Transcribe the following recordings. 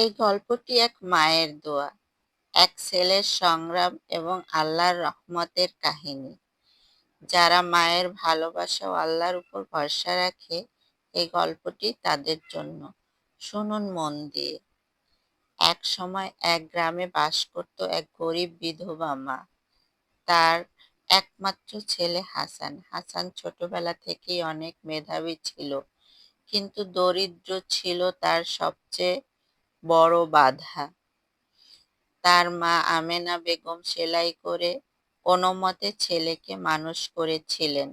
এই গল্পটি এক মায়ের দোয়া, এক ছেলের সংগ্রাম এবং আল্লাহর রহমতের কাহিনী। যারা মায়ের ভালোবাসা ও আল্লাহর উপর ভরসা রাখে, এই গল্পটি তাদের জন্য। শুনুন মন দিয়ে। এক সময় এক গ্রামে বাস করত এক গরিব বিধবা মা। তার একমাত্র ছেলে হাসান। হাসান ছোটবেলা থেকেই অনেক মেধাবী ছিল, কিন্তু দরিদ্র ছিল তার সবচেয়ে বড় বাধা। তার মা আমেনা বেগম সেলাই করে কোনো মতে ছেলেকে মানুষ করেছিলেন।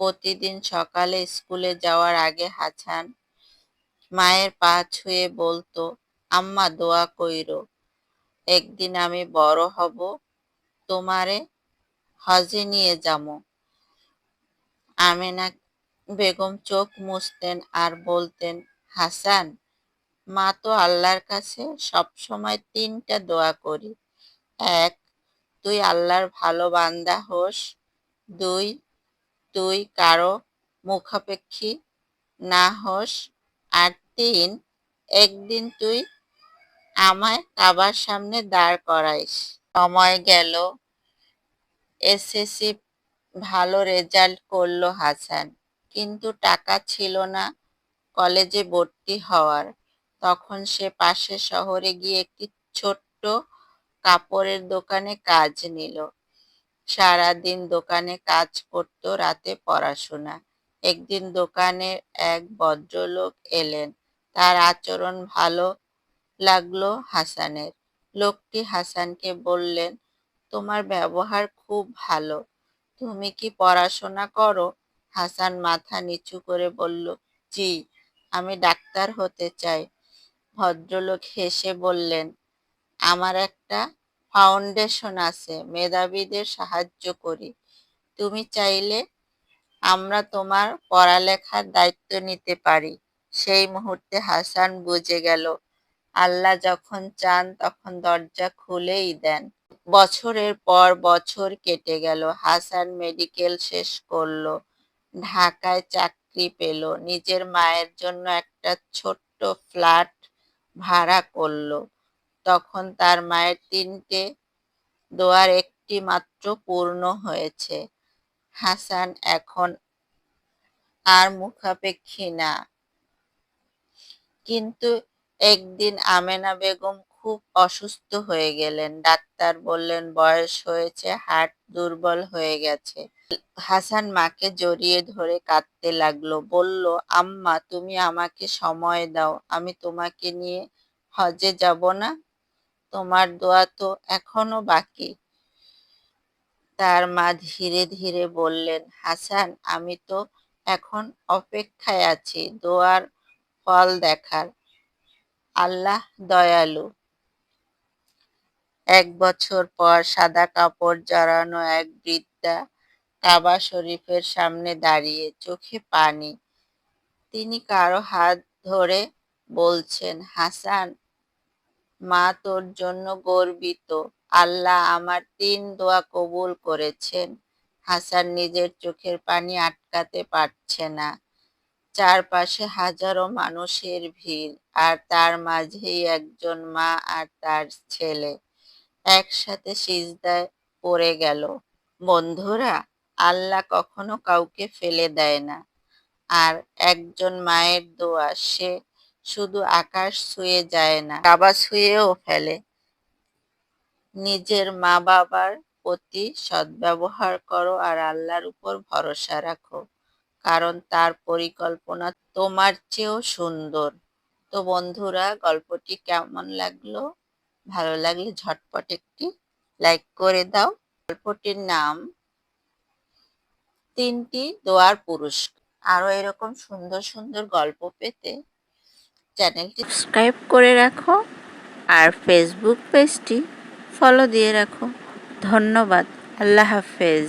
প্রতিদিন সকালে স্কুলে যাওয়ার আগে হাসান মায়ের পা ছুঁয়ে বলতো, আম্মা, দোয়া কইর। একদিন আমি বড় হব, তোমারে হজে নিয়ে যাব আমেনা বেগম চোখ মুছতেন আর বলতেন হাসান মা তো আল্লাহর কাছে সবসময় তিনটা দোয়া করি। এক, তুই আল্লাহর ভালো বান্দা হোস। দুই, তুই কারও মুখাপেক্ষী না হোস। আর তিন, একদিন তুই আমায় কাবার সামনে দাঁড় করাইস। সময় গেল, এসএসসি ভালো রেজাল্ট করল হাসান। কিন্তু টাকা ছিল না কলেজে ভর্তি হওয়ার। তখন সে পাশের শহরে গিয়ে একটি ছোট্ট কাপড়ের দোকানে কাজ নিল। সারাদিন দোকানে কাজ করত, রাতে পড়াশোনা। একদিন দোকানে এক ভদ্রলোক এলেন। তার আচরণ ভালো লাগল হাসানের। লোকটি হাসানকে বললেন, তোমার ব্যবহার খুব ভালো। তুমি কি পড়াশোনা করো? হাসান মাথা নিচু করে বলল, জি, আমি ডাক্তার হতে চাই। ভদ্রলোক হেসে বললেন, আমার একটা ফাউন্ডেশন আছে, মেধাবীদের সাহায্য করি। তুমি চাইলে আমরা তোমার পড়ালেখার দায়িত্ব নিতে পারি সেই মুহূর্তে হাসান বুঝে গেল, আল্লাহ যখন চান তখন দরজা খুলেই দেন। বছরের পর বছর কেটে গেল, হাসান মেডিকেল শেষ করল, ঢাকায় চাকরি পেল, নিজের মায়ের জন্য একটা ছোট্ট ফ্ল্যাট ভাড়া করল। তখন তার মায়ের তিনটে দোয়ার একটি মাত্র পূর্ণ হয়েছে। হাসান এখন আর মুখাপেক্ষী না। কিন্তু একদিন আমেনা বেগম খুব অসুস্থ হয়ে গেলেন। ডাক্তার বললেন, বয়স হয়েছে, হার্ট দুর্বল হয়ে গেছে। হাসান মাকে জড়িয়ে ধরে কাঁদতে লাগল। বলল, আম্মা, তুমি আমাকে সময় দাও, আমি তোমাকে নিয়ে হজে যাব না? তোমার দোয়া তো এখনও বাকি। তার মা ধীরে ধীরে বললেন, হাসান, আমি তো এখন অপেক্ষায় আছি, দোয়ার ফল দেখার। আল্লাহ দয়ালু। এক বছর পর সাদা কাপড় জড়ানো এক বৃদ্ধা কাবা শরীফের সামনে দাঁড়িয়ে চোখে পানি। তিনি কারও হাত ধরে বলছেন, হাসান, মা তোর জন্য গর্বিত। আল্লাহ আমার তিন দোয়া কবুল করেছেন। হাসান নিজের চোখের পানি আটকাতে পারছে না। চারপাশে হাজারো মানুষের ভিড়, আর তার মাঝেই একজন মা আর তার ছেলে। একসাথে সিজদায় পড়ে গেল। বন্ধুরা, আল্লাহ কখনো কাউকে ফেলে দেয় না। আর একজন মায়ের দোয়া, সে শুধু আকাশ ছুঁয়ে যায় না কাবা ছুঁয়েও ফেলে। নিজের মা বাবার প্রতি সদ্ব্যবহার করো আর আল্লাহর উপর ভরসা রাখো, কারণ তার পরিকল্পনা তোমার চেয়েও সুন্দর। তো বন্ধুরা, গল্পটি কেমন লাগল? ভালো লাগলে ঝটপট একটি লাইক করে দাও। গল্পটির নাম তিনটি দোয়ার পুরুষ আরও এরকম সুন্দর সুন্দর গল্প পেতে চ্যানেলটি সাবস্ক্রাইব করে রাখো আর ফেসবুক পেজটি ফলো দিয়ে রাখো। ধন্যবাদ। আল্লাহ হাফেজ।